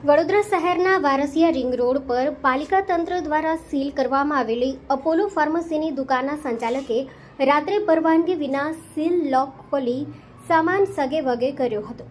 વડોદરા શહેરના Varasiya ring road પર પાલિકા તંત્ર દ્વારા સીલ કરવામાં આવેલી અપોલો ફાર્મસીની દુકાનના સંચાલકે રાત્રે પરવાનગી વિના સીલ લોક ખોલી સામાન સગે વગે કર્યો હતો.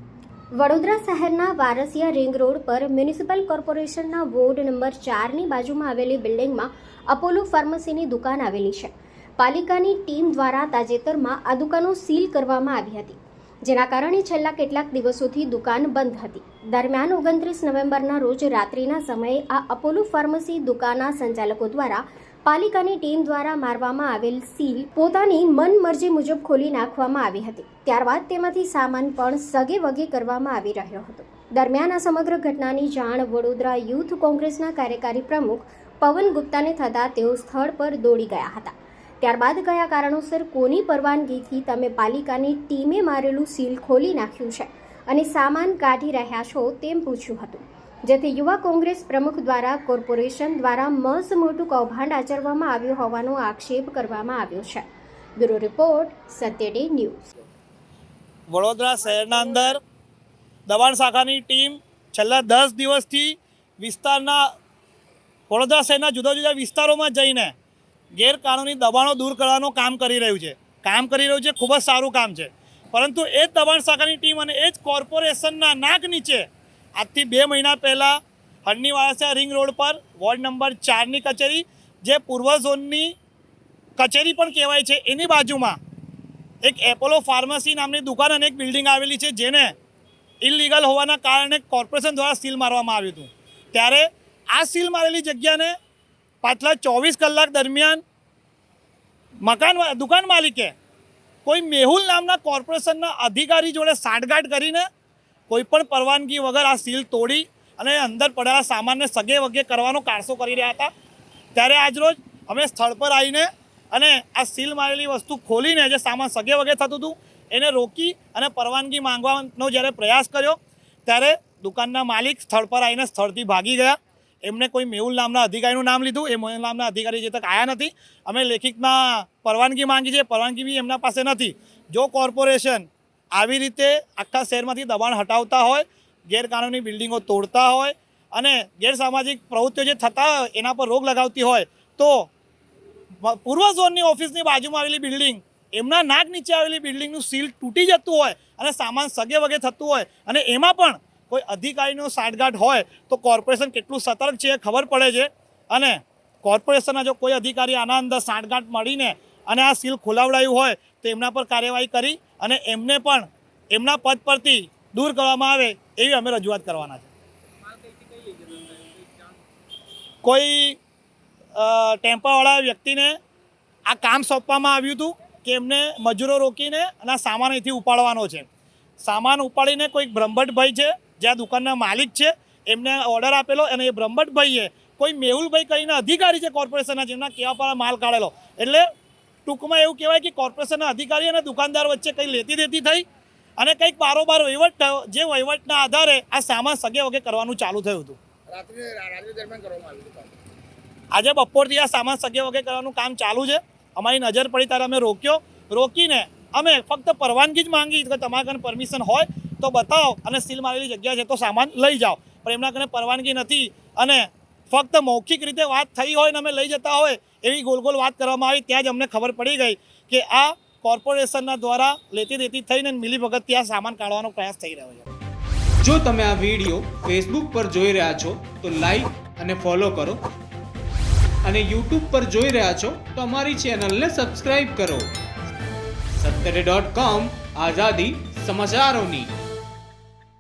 વડોદરા શહેરના વારસિયા રિંગ રોડ પર મ્યુનિસિપલ કોર્પોરેશનના વોર્ડ નંબર ચારની બાજુમાં આવેલી બિલ્ડિંગમાં અપોલો ફાર્મસીની દુકાન આવેલી છે. પાલિકાની ટીમ દ્વારા તાજેતરમાં આ દુકાનો સીલ કરવામાં આવી હતી. જેના કારણે છેલ્લા કેટલાક દિવસોથી દુકાન બંધ હતી. દરમિયાન ઓગણત્રીસ નવેમ્બરના રોજ રાત્રિના સમયે આ અપોલો ફાર્મસી દુકાનના સંચાલકો દ્વારા પાલિકાની ટીમ દ્વારા મારવામાં આવેલ સીલ પોતાની મનમરજી મુજબ ખોલી નાખવામાં આવી હતી. ત્યારબાદ તેમાંથી સામાન પણ સગે વગે કરવામાં આવી રહ્યો હતો. દરમિયાન આ સમગ્ર ઘટનાની જાણ વડોદરા યુથ કોંગ્રેસના કાર્યકારી પ્રમુખ પવન ગુપ્તાને થતાં તેઓ સ્થળ પર દોડી ગયા હતા. ત્યારબાદ કયા કારણોસર કોની પરવાનગીથી તમે પાલિકાની ટીમે મારેલું સીલ ખોલી નાખ્યું છે અને સામાન કાઢી રહ્યા છો તેમ પૂછ્યું હતું. જેથી યુવા કોંગ્રેસ પ્રમુખ દ્વારા કોર્પોરેશન દ્વારા મસ મોટું કૌભાંડ આચરવામાં આવ્યું હોવાનો આક્ષેપ કરવામાં આવ્યો છે. Bureau report, Satya day news. Vadodara શહેરના અંદર દબાણ શાખાની ટીમ છેલ્લા દસ દિવસથી વિસ્તારના વડોદરા શહેરના જુદા જુદા વિસ્તારોમાં જઈને ગેરકાનૂની દબાણો દૂર કરવાનું કામ કરી રહ્યું છે. કામ કરી રહ્યું છે, ખૂબ જ સારું કામ છે. પરંતુ એ જ દબાણ શાખાની ટીમ અને એ જ કોર્પોરેશનના નાક નીચે આજથી બે મહિના પહેલાં હરણીવાળાસા રિંગ રોડ પર વોર્ડ નંબર ચારની કચેરી, જે પૂર્વ ઝોનની કચેરી પણ કહેવાય છે, એની બાજુમાં એક એપોલો ફાર્મસી નામની દુકાન અને એક બિલ્ડિંગ આવેલી છે, જેને ઇલીગલ હોવાના કારણે કોર્પોરેશન દ્વારા સીલ મારવામાં આવ્યું હતું. ત્યારે આ સીલ મારેલી જગ્યાને પાછલા ચોવીસ કલાક દરમિયાન મકાન દુકાન માલિકે કોઈ મેહુલ નામના કોર્પોરેશનના અધિકારી જોડે સાંઠગાંઠ કરીને કોઈ પણ પરવાનગી વગર આ સીલ તોડી અને અંદર પડેલા સામાનને સગે વગે કરવાનો કારસો કરી રહ્યા હતા. ત્યારે આજરોજ અમે સ્થળ પર આવીને અને આ સીલ મારેલી વસ્તુ ખોલીને જે સામાન સગે વગે થતું હતું, એને રોકી અને પરવાનગી માંગવાનો જ્યારે પ્રયાસ કર્યો, ત્યારે દુકાનના માલિક સ્થળ પર આવીને સ્થળથી ભાગી ગયા. એમને કોઈ મેહુલ નામના અધિકારીનું નામ લીધું, એ મેહુલ નામના અધિકારી જે તક આવ્યા નથી. અમે લેખિતમાં પરવાનગી માંગી છે, પરવાનગી બી એમના પાસે નથી. જો કોર્પોરેશન આવી રીતે આખા શહેરમાંથી દબાણ હટાવતા હોય, ગેરકાનૂની બિલ્ડિંગો તોડતા હોય અને ગેરસામાજિક પ્રવૃત્તિઓ જે થતા એના પર રોક લગાવતી હોય, તો પૂર્વ ઝોનની ઓફિસની બાજુમાં આવેલી બિલ્ડિંગ, એમના નાક નીચે આવેલી બિલ્ડિંગનું સીલ તૂટી જતું હોય અને સામાન સગે વગે થતું હોય અને એમાં પણ કોઈ અધિકારીનો સાંઠગાંઠ હોય તો કોર્પોરેશન કેટલું સતર્ક છે એ ખબર પડે છે. અને કોર્પોરેશનના જો કોઈ અધિકારી આના અંદર સાંઠગાંઠ મળીને અને આ સીલ ખોલાવડાયું હોય તો એમના પર કાર્યવાહી કરી અને એમને પણ એમના પદ પરથી દૂર કરવામાં આવે એવી અમે રજૂઆત કરવાના છે. કોઈ ટેમ્પાવાળા વ્યક્તિને આ કામ સોંપવામાં આવ્યું હતું કે એમને મજૂરો રોકીને અને આ સામાન અહીંથી ઉપાડવાનો છે. સામાન ઉપાડીને કોઈક બ્રહ્મભટ્ટભાઈ છે જે આ દુકાનના માલિક છે એમને ઓર્ડર આપેલો અને એ બ્રહ્મટભાઈએ કોઈ મેહુલભાઈ કહીને અધિકારી છે કોર્પોરેશનના જેમના કેવા પર માલ કાઢેલો. એટલે ટૂંકમાં એવું કહેવાય કે કોર્પોરેશનના અધિકારી અને દુકાનદાર વચ્ચે કંઈ લેતી દેતી થઈ અને કંઈક બારોબાર વહીવટ થયો જે વહીવટના આધારે આ સામાન સગે વગે કરવાનું ચાલુ થયું હતું. આજે બપોરથી આ સામાન સગે વગે કરવાનું કામ ચાલુ છે. અમારી નજર પડી ત્યારે અમે રોક્યો. રોકીને અમે ફક્ત પરવાનગી જ માંગી કે તમારા પરમિશન હોય તો બતાવો અને સીલ મારેલી જગ્યા છે તો સામાન લઈ જાઓ. પણ એમના કને પરવાનગી નથી અને ફક્ત મૌખિક રીતે વાત થઈ હોય ને અમે લઈ જતા હોય એવી ગોલ ગોલ વાત કરવામાં આવી, ત્યાં જ અમને ખબર પડી ગઈ કે આ કોર્પોરેશનના દ્વારા લેતી દેતી થઈને મિલીભગત ત્યાં સામાન કાઢવાનો પ્રયાસ થઈ રહ્યો છે. જો તમે આ વીડિયો ફેસબુક પર જોઈ રહ્યા છો, તો લાઈક અને ફોલો કરો. અને યુટ્યુબ પર જોઈ રહ્યા છો, તો અમારી ચેનલને સબસ્ક્રાઈબ કરો. સત્તરે ડોટ કોમ આઝાદી સમાચારોની.